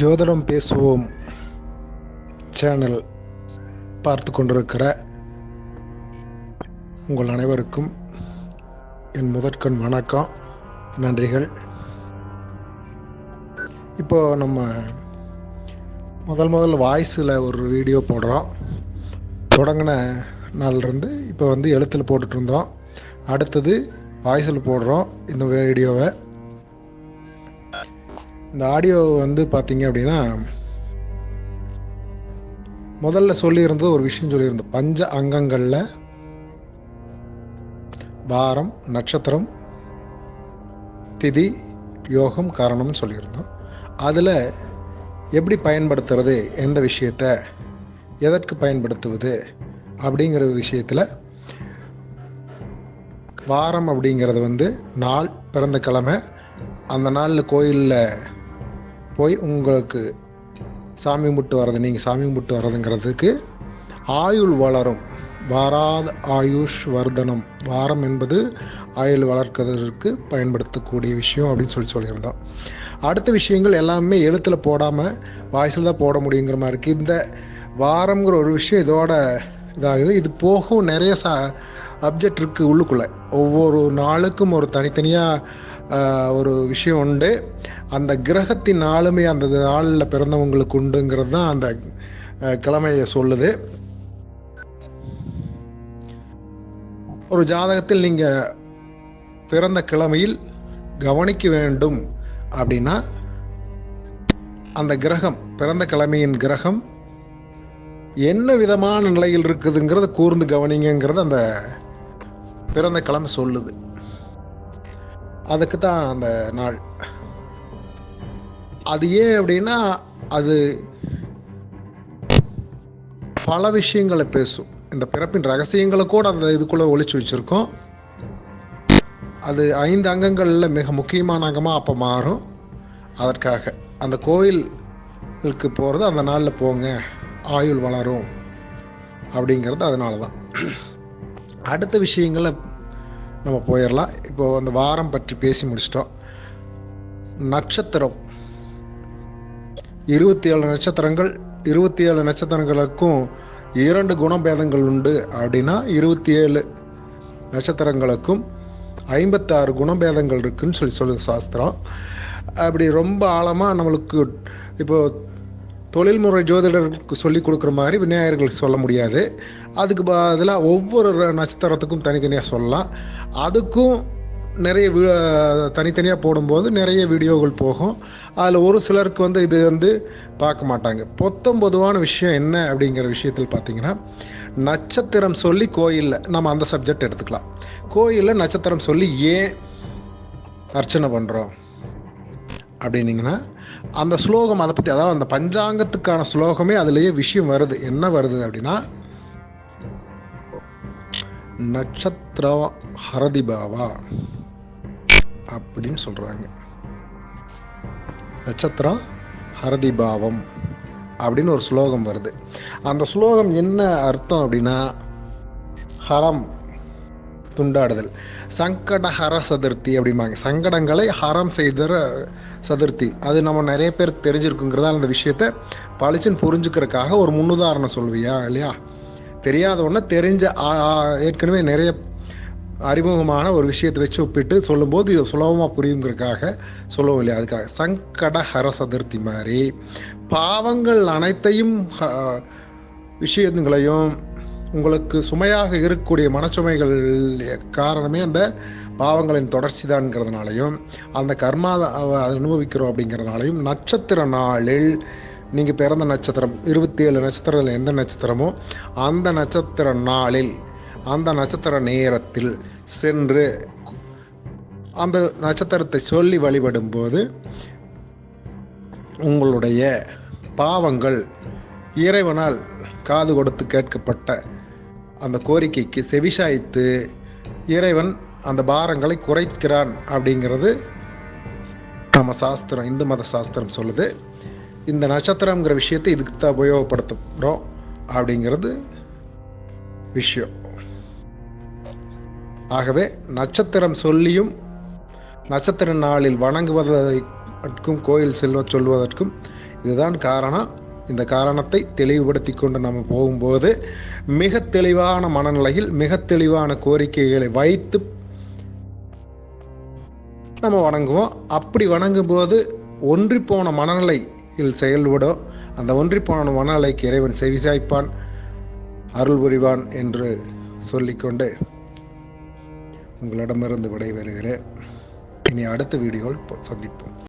ஜோதிடம் பேசுவோம் சேனல் பார்த்து கொண்டிருக்கிற உங்கள் அனைவருக்கும் என் முதற்கண் வணக்கம். நன்றிகள். இப்போ நம்ம முதல் முதல் வாய்ஸில் ஒரு வீடியோ போடுறோம். தொடங்கின நாள்லேருந்து இப்போ வந்து எழுத்தில் போட்டுட்ருந்தோம் அடுத்தது வாய்ஸில் போடுறோம் இந்த வீடியோவை. இந்த ஆடியோ வந்து பார்த்தீங்க அப்படின்னா முதல்ல சொல்லியிருந்தது ஒரு விஷயம் சொல்லியிருந்தோம் பஞ்ச அங்கங்களில் வாரம் நட்சத்திரம் திதி யோகம் காரணம்னு சொல்லியிருந்தோம். அதில் எப்படி பயன்படுத்துறது எந்த விஷயத்த எதற்கு பயன்படுத்துவது அப்படிங்கிற விஷயத்தில் வாரம் அப்படிங்கிறது வந்து நாள் பிறந்த கிழமை அந்த நாளில் கோயிலில் போய் உங்களுக்கு சாமி கும்பிட்டு வர்றது நீங்கள் சாமி கும்பிட்டு வர்றதுங்கிறதுக்கு ஆயுள் வளரும். வாராத ஆயுஷ் வர்தனம். வாரம் என்பது ஆயுள் வளர்க்கிறதுக்கு பயன்படுத்தக்கூடிய விஷயம் அப்படின்னு சொல்லி சொல்லியிருந்தோம். அடுத்த விஷயங்கள் எல்லாமே எழுத்தில் போடாமல் வாய்ஸில் தான் போட முடியுங்கிற மாதிரி இருக்குது இந்த வாரம்ங்கிற ஒரு விஷயம் இதோட இதாகுது. இது போகும் நிறைய ச அப்ஜெக்ட் இருக்குது உள்ளுக்குள்ளே. ஒவ்வொரு நாளுக்கும் ஒரு தனித்தனியாக ஒரு விஷயம் உண்டு. அந்த கிரகத்தின் ஆளுமை அந்த நாளில் பிறந்தவங்களுக்கு உண்டுங்கிறது தான் அந்த கிழமையை சொல்லுது. ஒரு ஜாதகத்தில் நீங்கள் பிறந்த கிழமையில் கவனிக்க வேண்டும் அப்படின்னா அந்த கிரகம் பிறந்த கிழமையின் கிரகம் என்ன விதமான நிலையில் இருக்குதுங்கிறத கூர்ந்து கவனிங்கிறது அந்த பிறந்த கிழமை சொல்லுது. அதுக்கு தான் அந்த நாள். அது ஏன் அப்படின்னா அது பல விஷயங்களை பேசும். இந்த பிறப்பின் ரகசியங்களை கூட அந்த இதுக்குள்ளே ஒழிச்சு வச்சுருக்கோம். அது ஐந்து அங்கங்களில் மிக முக்கியமான அங்கமாக அப்போ மாறும். அதற்காக அந்த கோயிலுக்கு போகிறது அந்த நாளில் போங்க ஆயுள் வளரும் அப்படிங்கிறது அதனால தான் அடுத்த விஷயங்களை நம்ம போயிடலாம் இப்போது அந்த வாரம் பற்றி பேசி முடிச்சிட்டோம். நட்சத்திரம். இருபத்தி ஏழு நட்சத்திரங்கள் இருபத்தி ஏழு நட்சத்திரங்களுக்கும் இரண்டு குணபேதங்கள் உண்டு அப்படின்னா இருபத்தி ஏழு நட்சத்திரங்களுக்கும் ஐம்பத்தாறு குணபேதங்கள் இருக்குன்னு சொல்லி சொல்லுது சாஸ்திரம். அப்படி ரொம்ப ஆழமாக நம்மளுக்கு இப்போது தொழில்முறை ஜோதிடருக்கு சொல்லி கொடுக்குற மாதிரி விநாயகர்களுக்கு சொல்ல முடியாது. அதுக்கு பதிலாக ஒவ்வொரு நட்சத்திரத்துக்கும் தனித்தனியாக சொல்லலாம். அதுக்கும் நிறைய தனித்தனியாக போடும்போது நிறைய வீடியோகள் போகும். அதில் ஒரு சிலருக்கு வந்து இது வந்து பார்க்க மாட்டாங்க. பொத்தம் பொதுவான விஷயம் என்ன அப்படிங்கிற விஷயத்தில் பார்த்தீங்கன்னா நட்சத்திரம் சொல்லி கோயிலில் நம்ம அந்த சப்ஜெக்ட் எடுத்துக்கலாம். கோயிலில் நட்சத்திரம் சொல்லி ஏன் அர்ச்சனை பண்ணுறோம் அப்படின்னீங்கன்னா அந்த ஸ்லோகம் அதை பற்றி அதாவது அந்த பஞ்சாங்கத்துக்கான ஸ்லோகமே அதுலேயே விஷயம் வருது. என்ன வருது அப்படின்னா நட்சத்திர ஹரதிபாவா அப்படின்னு சொல்கிறாங்க நட்சத்திரம் ஹரதிபாவம் அப்படின்னு ஒரு ஸ்லோகம் வருது. அந்த ஸ்லோகம் என்ன அர்த்தம் அப்படின்னா ஹரம் துண்டாடுதல். சங்கடஹர சதுர்த்தி அப்படிம்பாங்க. சங்கடங்களை ஹரம் செய்தற சதுர்த்தி. அது நம்ம நிறைய பேர் தெரிஞ்சிருக்குங்கிறதால அந்த விஷயத்த பளிச்சுன்னு புரிஞ்சுக்கிறதுக்காக ஒரு முன்னுதாரணம் சொல்வியா இல்லையா? தெரியாத ஒன்று தெரிஞ்ச ஏற்கனவே நிறைய அறிமுகமான ஒரு விஷயத்தை வச்சு ஒப்பிட்டு சொல்லும்போது இது சுலபமாக புரியுங்கிறதுக்காக சொல்லவும் இல்லையா? அதுக்காக. சங்கடஹர சதுர்த்தி மாதிரி. பாவங்கள் அனைத்தையும் விஷயங்களையும் உங்களுக்கு சுமையாக இருக்கக்கூடிய மனச்சுமைகள் காரணமே அந்த பாவங்களின் தொடர்ச்சி தான்ங்கிறதுனாலையும் அந்த கர்மா அதை அனுபவிக்கிறோம் அப்படிங்கிறதுனாலையும் நட்சத்திர நாளில் நீங்கள் பிறந்த நட்சத்திரம் இருபத்தி ஏழு நட்சத்திரத்தில் எந்த நட்சத்திரமோ அந்த நட்சத்திர நாளில் அந்த நட்சத்திர நேரத்தில் சென்று அந்த நட்சத்திரத்தை சொல்லி வழிபடும்போது உங்களுடைய பாவங்கள் இறைவனால் காது கொடுத்து கேட்கப்பட்ட அந்த கோரிக்கைக்கு செவிசாய்த்து இறைவன் அந்த பாரங்களை குறைக்கிறான் அப்படிங்கிறது நம்ம சாஸ்திரம் இந்து மத சாஸ்திரம் சொல்லுது. இந்த நட்சத்திரங்கிற விஷயத்தை இதுக்கு தான் உபயோகப்படுத்துகிறோம் அப்படிங்கிறது விஷயம். ஆகவே நட்சத்திரம் சொல்லியும் நட்சத்திர நாளில் வணங்குவதற்கும் கோயில் செல்வ சொல்வதற்கும் இதுதான் காரணம். இந்த காரணத்தை தெளிவுபடுத்தி கொண்டு நம்ம போகும்போது மிக தெளிவான மனநிலையில் மிக தெளிவான கோரிக்கைகளை வைத்து நம்ம வணங்குவோம். அப்படி வணங்கும்போது ஒன்றி போன மனநிலையில் செயல்படும். அந்த ஒன்றிப்போன மனநிலைக்கு இறைவன் செவிசாய்ப்பான் அருள் புரிவான் என்று சொல்லிக்கொண்டு உங்களிடமிருந்து விடைபெறுகிறேன். இனி அடுத்த வீடியோவில் சந்திப்போம்.